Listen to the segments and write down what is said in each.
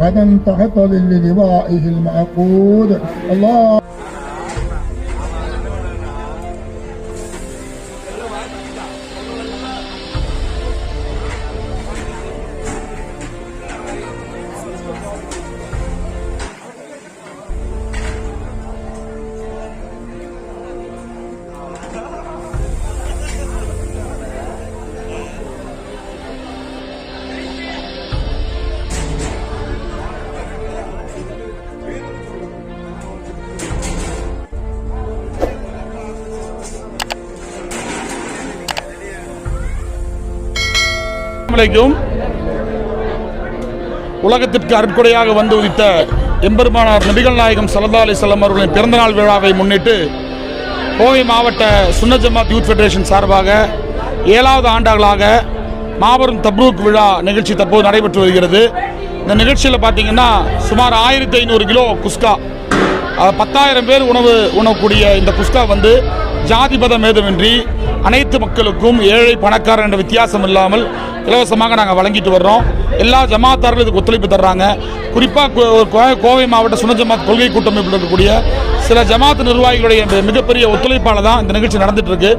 غدا تحط للوائه المعقود. الله அலைக்கும் உலகத்திற்கு அருட்கொடையாக வந்து உதித்த எம்பெருமானார் நபிகள் நாயகம் சல்லா அலிசல்லாம் அவர்களின் பிறந்தநாள் விழாவை முன்னிட்டு கோவை மாவட்ட சுன்ன ஜமாத் யூத் ஃபெடரேஷன் சார்பாக ஏழாவது ஆண்டாகளாக மாபெரும் தப்ரூக் விழா நிகழ்ச்சி தற்போது நடைபெற்று வருகிறது. இந்த நிகழ்ச்சியில் பார்த்தீங்கன்னா சுமார் ஆயிரத்தி ஐநூறு கிலோ குஸ்கா பத்தாயிரம் பேர் உணவு உணவக்கூடிய இந்த குஸ்கா வந்து ஜாதி மதம் ஏதுமின்றி அனைத்து மக்களுக்கும் ஏழை பணக்காரன் என்ற வித்தியாசம் இல்லாமல் இலவசமாக நாங்கள் வழங்கிட்டு வர்றோம். எல்லா ஜமாத்தார்களும் இதுக்கு ஒத்துழைப்பு தர்றாங்க. குறிப்பாக கோவை மாவட்ட சுன ஜமாத் கொள்கை கூட்டமைப்பில் இருக்கக்கூடிய சில ஜமாத் நிர்வாகிகளுடைய மிகப்பெரிய ஒத்துழைப்பால் தான் இந்த நிகழ்ச்சி நடந்துட்டு இருக்கு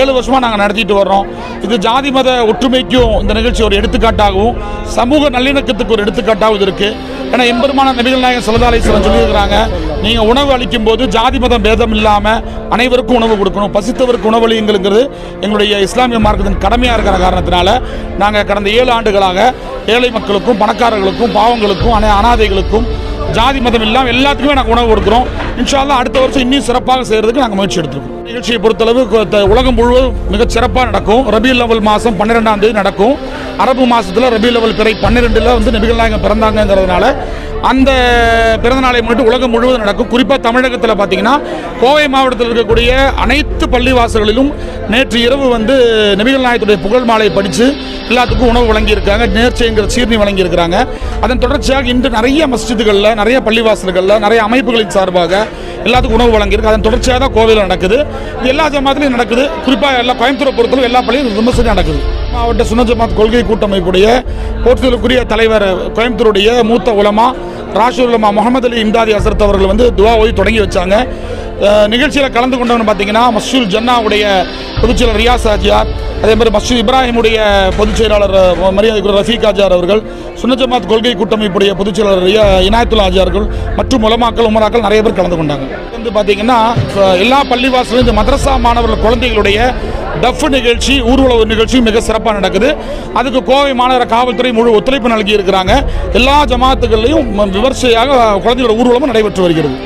ஏழு வருஷமாக நாங்கள் நடத்திட்டு வர்றோம். இது ஜாதி மத ஒற்றுமைக்கும் இந்த நிகழ்ச்சி ஒரு எடுத்துக்காட்டாகவும் சமூக நல்லிணக்கத்துக்கு ஒரு எடுத்துக்காட்டாகவும் இது இருக்கு. ஏன்னா எம்பெருமான நபிகள் நாயகன் சல்லா சொல்லியிருக்கிறாங்க நீங்கள் உணவு அளிக்கும் போது ஜாதி மதம் பேதம் இல்லாமல் அனைவருக்கும் உணவு கொடுக்கணும். பசித்தவருக்கு உணவளிங்கிறது எங்களுடைய இஸ்லாமிய மார்க்கத்தின் கடமையாக இருக்கிற காரணத்தினால நாங்கள் கடந்த ஏழு ஆண்டுகளாக ஏழை மக்களுக்கும் பணக்காரர்களுக்கும் பாவங்களுக்கும் அனை அனாதைகளுக்கும் ஜாதி மதம் இல்லாமல் எல்லாத்துக்குமே நாங்கள் உணவு கொடுக்குறோம். இன்ஷால்லாம் அடுத்த வருஷம் இன்னும் சிறப்பாக செய்கிறதுக்கு நாங்கள் முயற்சி எடுத்துருக்கோம். நிகழ்ச்சியை பொறுத்தளவு த- உலகம் முழுவதும் மிகச் சிறப்பாக நடக்கும். ரபி லெவல் மாதம் பன்னிரெண்டாம் தேதி நடக்கும். அரபு மாதத்தில் ரபி லெவல் பிறை பன்னிரெண்டில் வந்து நபிகள் நாயகம் பிறந்தாங்கங்கிறதுனால அந்த பிறந்தநாளை முன்னிட்டு உலகம் முழுவதும் நடக்கும். குறிப்பாக தமிழகத்தில் பார்த்தீங்கன்னா கோவை மாவட்டத்தில் இருக்கக்கூடிய அனைத்து பள்ளிவாசல்களிலும் நேற்று இரவு வந்து நபிகள் நாயகத்துடைய புகழ் மாலை படித்து எல்லாத்துக்கும் உணவு வழங்கியிருக்காங்க நேர்ச்சைங்கிற சீர்னி வழங்கியிருக்கிறாங்க. அதன் தொடர்ச்சியாக இன்று நிறைய மஸ்ஜிதுகளில் நிறைய பள்ளிவாசல்களில் நிறைய அமைப்புகளின் சார்பாக எல்லாத்துக்கும் உணவு வழங்கியிருக்கு. அதன் தொடர்ச்சியாக தான் கோவையில் நடக்குது. இது எல்லா ஜமாத்திலையும் நடக்குது. குறிப்பாக எல்லா கோயம்புத்தூரை பொறுத்தளவு எல்லா பள்ளியும் விமர்சனம் நடக்குது. மாவட்ட சுன்ன ஜமாத் கொள்கை கூட்டமைப்புடைய போற்றுதலுக்குரிய தலைவர் கோயம்புத்தூருடைய மூத்த உலமா ராஷூர் உலமா முகமது அலி இம்தாதி அசரத் அவர்கள் வந்து துவா ஓய் தொடங்கி வச்சாங்க. நிகழ்ச்சியில் கலந்து கொண்டவன் பார்த்தீங்கன்னா மசூல் ஜன்னாவுடைய பொதுச்செயலர் ரியாஸ் ஆஜியார் அதே மாதிரி மஸ்ஜித் இப்ராஹிமுடைய பொதுச் செயலாளர் மரியாதைக்குரிய ரஃபீக் ஆஜார் அவர்கள் சுன்ன ஜமாத் கொள்கை கூட்டமைப்புடைய பொதுச் செயலாளர் ரியா இனாயத்துல்லா ஆஜார்கள் மற்றும் உலமாக்கள் உமராக்கள் நிறைய பேர் கலந்து கொண்டாங்க. வந்து பார்த்தீங்கன்னா எல்லா பள்ளிவாசலும் இந்த மதரசா மாணவர்கள் குழந்தைகளுடைய டஃப் நிகழ்ச்சி ஊர்வல நிகழ்ச்சி மிக சிறப்பாக நடக்குது. அதுக்கு கோவை மாநகர காவல்துறை முழு ஒத்துழைப்பு நல்கி இருக்கிறாங்க எல்லா ஜமாத்துகள்லையும் விமர்சையாக குழந்தைகளோட ஊர்வலமும் நடைபெற்று வருகிறது.